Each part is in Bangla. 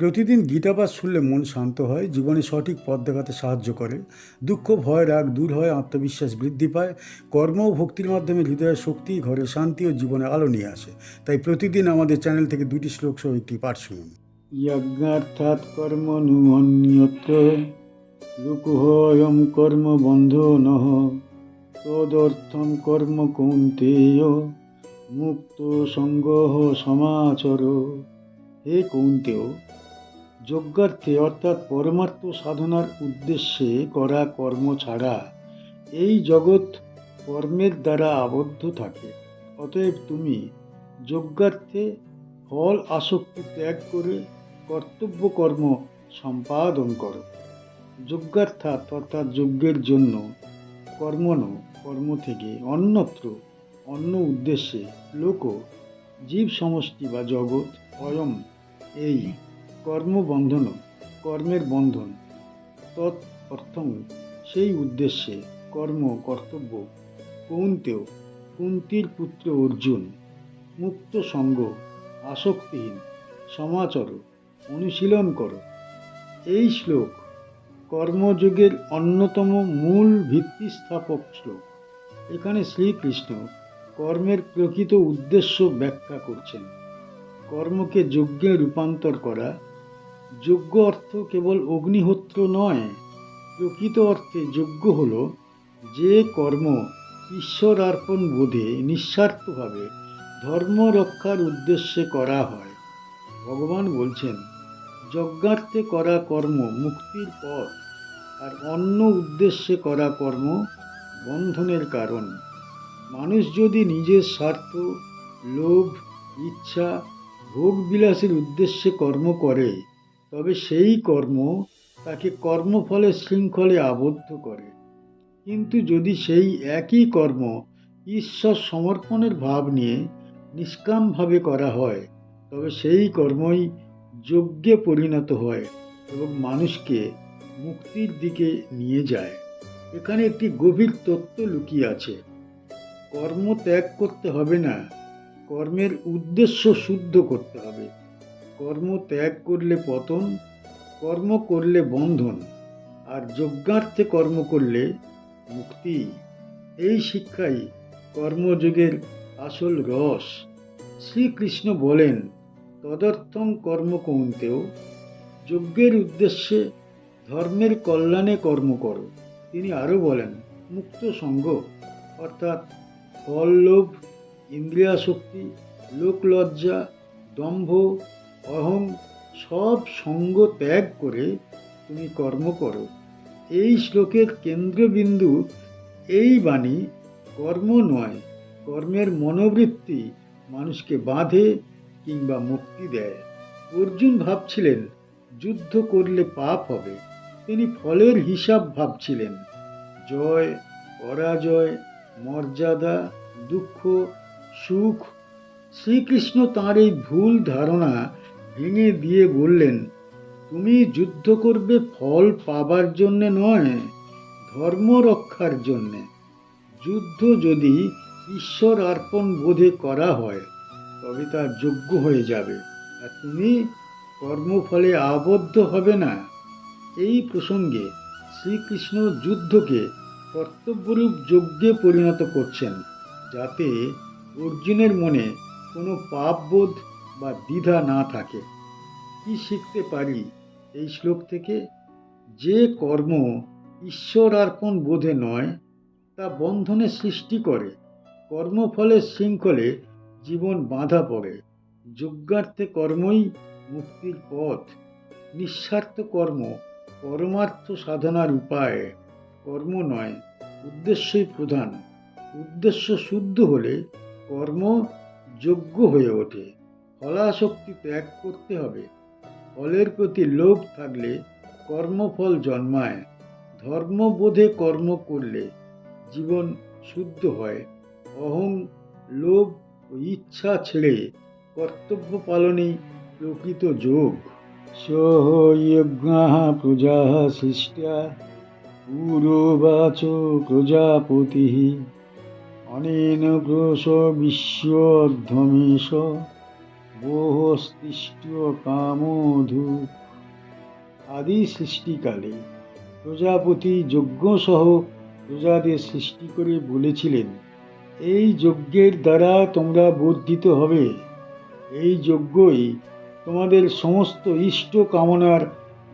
প্রতিদিন গীতাপাঠ শুনলে মন শান্ত হয়, জীবনে সঠিক পথ দেখাতে সাহায্য করে। দুঃখ, ভয়, রাগ দূর হয়, আত্মবিশ্বাস বৃদ্ধি পায়। কর্ম ও ভক্তির মাধ্যমে হৃদয়ের শক্তি, ঘরে শান্তি ও জীবনে আলো নিয়ে আসে। তাই প্রতিদিন আমাদের চ্যানেল থেকে দুটি শ্লোক সহ একটি পাঠ শুনুন। কর্ম লুকুহয়ম কর্ম বন্ধনঃ তদর্থম কর্ম কৌন্তেয়, মুক্ত সঙ্গ সমাচর। হে কৌন্তেয় যজ্ঞার্থে অর্থাৎ পরমার্থ সাধনার উদ্দেশ্যে করা কর্ম ছাড়া এই জগৎ কর্মের দ্বারা আবদ্ধ থাকে। অতএব তুমি যজ্ঞার্থে ফল আসক্তি ত্যাগ করে কর্তব্য কর্ম সম্পাদন করো। যজ্ঞার্থাৎ অর্থাৎ যজ্ঞের জন্য কর্মণ কর্ম থেকে অন্যত্র, অন্য উদ্দেশ্যে লোক, জীব সমষ্টি বা জগৎ, অয়ম, এই কর্মবন্ধন কর্মের বন্ধন। তৎ অর্থম সেই উদ্দেশ্যে কর্ম, কর্তব্য, কৌন্তেও কুন্তির পুত্র অর্জুন, মুক্ত সঙ্গ, আসক্তিহীন, সমাচর, অনুশীলন করো। এই শ্লোক কর্মযোগের অন্যতম মূল ভিত্তিস্থাপক শ্লোক। এখানে শ্রীকৃষ্ণ কর্মের প্রকৃত উদ্দেশ্য ব্যাখ্যা করছেন। কর্মকে যজ্ঞে রূপান্তর করা যজ্ঞ অর্থ কেবল অগ্নিহোত্র নয়। প্রকৃত অর্থে যজ্ঞ হল যে কর্ম ঈশ্বর অর্পণ বোধে নিঃস্বার্থভাবে ধর্ম রক্ষার উদ্দেশ্যে করা হয়। ভগবান বলছেন, যজ্ঞার্থে করা কর্ম মুক্তির পথ, আর অন্য উদ্দেশ্যে করা কর্ম বন্ধনের কারণ। মানুষ যদি নিজের স্বার্থ, লোভ, ইচ্ছা ভোগ বিলাসের উদ্দেশ্যে কর্ম করে তবে সেই কর্ম তাকে কর্মফলের শৃঙ্খলে আবদ্ধ করে। কিন্তু যদি সেই একই কর্ম ঈশ্বর সমর্পণের ভাব নিয়ে নিষ্কামভাবে করা হয়, তবে সেই কর্মই যজ্ঞে পরিণত হয় এবং মানুষকে মুক্তির দিকে নিয়ে যায়। এখানে একটি গভীর তত্ত্ব লুকিয়ে আছে। কর্ম ত্যাগ করতে হবে না, কর্মের উদ্দেশ্য শুদ্ধ করতে হবে। কর্ম ত্যাগ করলে পতন, কর্ম করলে বন্ধন, আর যজ্ঞার্থে কর্ম করলে মুক্তি। এই শিক্ষাই কর্মযোগের আসল রস। শ্রীকৃষ্ণ বলেন তদর্থম কর্ম কৌন্তেও, যজ্ঞের উদ্দেশ্যে ধর্মের কল্যাণে কর্ম করো। তিনি আরও বলেন, মুক্ত সঙ্গ, অর্থাৎ ফল, লোভ, ইন্দ্রিয়াশক্তি, লোকলজ্জা, দম্ভ অহং সব সঙ্গ ত্যাগ করে তুমি কর্ম করো। এই শ্লোকের কেন্দ্রবিন্দু এই বাণী, কর্ম নয়, কর্মের মনোবৃত্তি মানুষকে বাঁধে কিংবা মুক্তি দেয়। অর্জুন ভাবছিলেন, যুদ্ধ করলে পাপ হবে। তিনি ফলের হিসাব ভাবছিলেন। জয়, পরাজয়, মর্যাদা, দুঃখ, সুখ, শ্রীকৃষ্ণ তাঁর এই ভুল ধারণা ভেঙে দিয়ে বললেন, তুমি যুদ্ধ করবে ফল পাবার জন্যে নয়, ধর্ম রক্ষার জন্যে। যুদ্ধ যদি ঈশ্বর অর্পণ বোধে করা হয়, তবে তা যোগ্য হয়ে যাবে। আর তুমি কর্মফলে আবদ্ধ হবে না। এই প্রসঙ্গে শ্রীকৃষ্ণ যুদ্ধকে কর্তব্যরূপ যজ্ঞে পরিণত করছেন, যাতে অর্জুনের মনে কোনো পাপবোধ বা দ্বিধা না থাকে। কি শিখতে পারি এই শ্লোক থেকে? যে কর্ম ঈশ্বর অর্পণ বোধে নয়, তা বন্ধনে সৃষ্টি করে। কর্মফলের শৃঙ্খলে জীবন বাঁধা পড়ে। যজ্ঞার্থে কর্মই মুক্তির পথ। নিঃস্বার্থ কর্ম পরমার্থ সাধনার উপায়। কর্ম নয়, উদ্দেশ্যই প্রধান। উদ্দেশ্য শুদ্ধ হলে কর্ম যোগ্য হয়ে ওঠে। ফলাশক্তি ত্যাগ করতে হবে। ফলের প্রতি লোভ থাকলে কর্মফল জন্মায়। ধর্মবোধে কর্ম করলে জীবন শুদ্ধ হয়। অহং, লোভ ও ইচ্ছা ছেড়ে কর্তব্য পালনেই প্রকৃত যোগ। সহযজ্ঞা প্রজা সৃষ্টা পুরোবাচ প্রজাপতি। অনেন প্রস বিশ্বধ্বমেশ বহস্তিষ্ঠ কামধু। আদি সৃষ্টিকালে প্রজাপতি যজ্ঞসহ প্রজাদের সৃষ্টি করে বলেছিলেন, এই যজ্ঞের দ্বারা তোমরা বর্ধিত হবে। এই যজ্ঞই তোমাদের সমস্ত ইষ্ট কামনার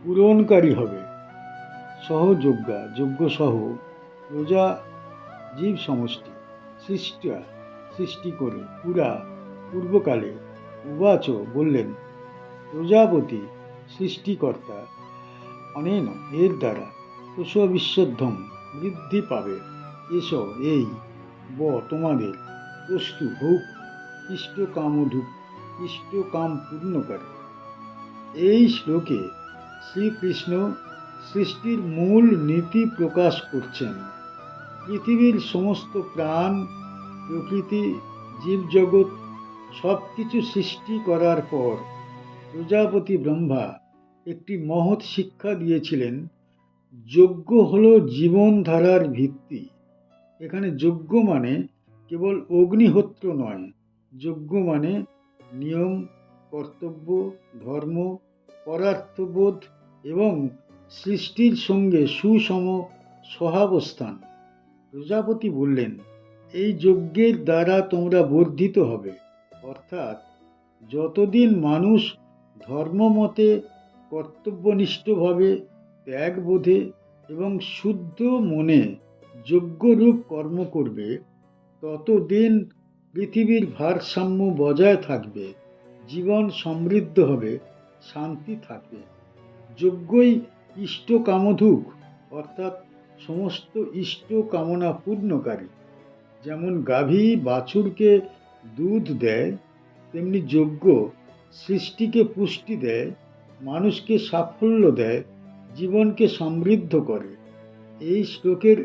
পূরণকারী হবে সহযোগ্যা যজ্ঞ সহ প্রজা জীব সমষ্টি সৃষ্টা সৃষ্টি করে পুরা পূর্বকালে উবাচ বললেন, প্রজাপতি, সৃষ্টিকর্তা, অনেন এর দ্বারা কোষ বিশ্বধ্বম বৃদ্ধি পাবে। এসো, এই ব তোমাদের বস্তু হোক ইষ্টকামধূপ, ইষ্টকাম পূর্ণকারী। এই শ্লোকে শ্রীকৃষ্ণ সৃষ্টির মূল নীতি প্রকাশ করছেন। পৃথিবীর সমস্ত প্রাণ, প্রকৃতি, জীবজগৎ সব কিছু সৃষ্টি করার পর প্রজাপতি ব্রহ্মা একটি মহৎ শিক্ষা দিয়েছিলেন যজ্ঞ হল জীবনধারার ভিত্তি। এখানে যজ্ঞ মানে কেবল অগ্নিহোত্র নয় যজ্ঞ মানে নিয়ম, কর্তব্য, ধর্ম, পরার্থবোধ এবং সৃষ্টির সঙ্গে সুষম সহাবস্থান প্রজাপতি বললেন, এই যজ্ঞের দ্বারা তোমরা বর্ধিত হবে। অর্থাৎ যতদিন মানুষ ধর্মমতে কর্তব্যনিষ্ঠভাবে ত্যাগবোধে এবং শুদ্ধ মনে যোগ্যরূপ কর্ম করবে, ততদিন পৃথিবীর ভারসাম্য বজায় থাকবে, জীবন সমৃদ্ধ হবে, শান্তি থাকবে। যজ্ঞই ইষ্ট কামধুক অর্থাৎ সমস্ত ইষ্ট কামনা পূর্ণকারী। যেমন গাভী বাছুরকে দুধ দেয়, তেমনি যজ্ঞ সৃষ্টিকে পুষ্টি দেয়, মানুষকে সাফল্য দেয়, জীবনকে সমৃদ্ধ করে। এই শ্লোকের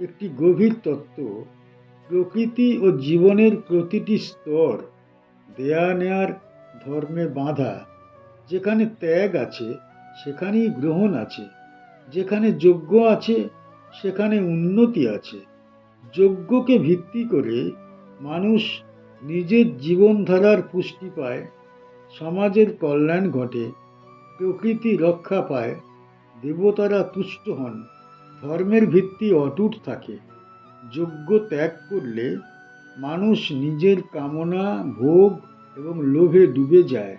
একটি গভীর তত্ত্ব, প্রকৃতি ও জীবনের প্রতিটি স্তর দেয়া নেয়ার ধর্মে বাঁধা, যেখানে ত্যাগ আছে, সেখানেই গ্রহণ আছে, যেখানে যজ্ঞ আছে, সেখানে উন্নতি আছে। যজ্ঞকে ভিত্তি করে মানুষ নিজের জীবনধারার পুষ্টি পায়, সমাজের কল্যাণ ঘটে, প্রকৃতি রক্ষা পায়, দেবতারা তুষ্ট হন, ধর্মের ভিত্তি অটুট থাকে যোগ্য ত্যাগ করলে মানুষ নিজের কামনা, ভোগ এবং লোভে ডুবে যায়,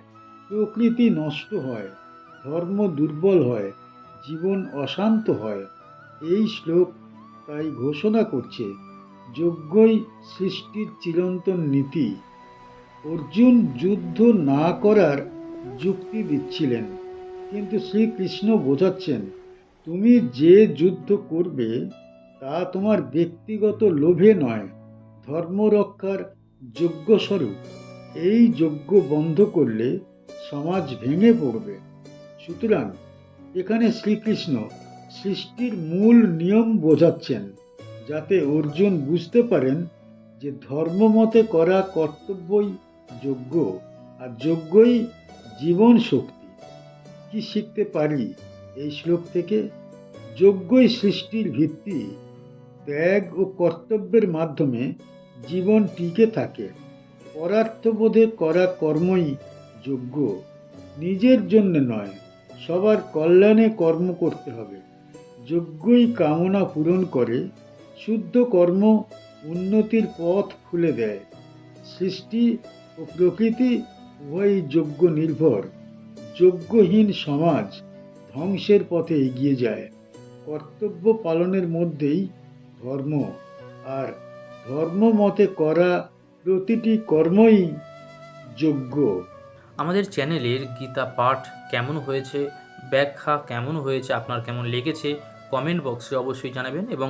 প্রকৃতি নষ্ট হয়, ধর্ম দুর্বল হয়, জীবন অশান্ত হয়, এই শ্লোক তাই ঘোষণা করছে যজ্ঞই সৃষ্টির চিরন্তন নীতি। অর্জুন যুদ্ধ না করার যুক্তি দিচ্ছিলেন, কিন্তু শ্রীকৃষ্ণ বোঝাচ্ছেন, তুমি যে যুদ্ধ করবে, তা তোমার ব্যক্তিগত লোভে নয় ধর্ম রক্ষার যজ্ঞস্বরূপ। এই যজ্ঞ বন্ধ করলে সমাজ ভেঙে পড়বে। সুতরাং এখানে শ্রীকৃষ্ণ সৃষ্টির মূল নিয়ম বোঝাচ্ছেন। যাতে অর্জুন বুঝতে পারেন যে ধর্মমতে করা কর্তব্যই যোগ্য আর যোগ্যই জীবন শক্তি। কি শিখতে পারি এই শ্লোক থেকে? যোগ্যই সৃষ্টির ভিত্তি, ত্যাগ ও কর্তব্যের মাধ্যমে জীবন টিকে থাকে। পরার্থবোধে করা কর্মই যোগ্য, নিজের জন্য নয়, সবার কল্যাণে কর্ম করতে হবে। যোগ্যই কামনা পূরণ করে শুদ্ধ কর্ম উন্নতির পথ খুলে দেয়। সৃষ্টি ও প্রকৃতি উভয়ই যোগ্য নির্ভর। যোগ্যহীন সমাজ ধ্বংসের পথে এগিয়ে যায়। কর্তব্য পালনের মধ্যেই ধর্ম আর ধর্ম মতে করা প্রতিটি কর্মই যোগ্য। আমাদের চ্যানেলের গীতা পাঠ কেমন হয়েছে, ব্যাখ্যা কেমন হয়েছে, আপনার কেমন লেগেছে, কমেন্ট বক্সে অবশ্যই জানাবেন এবং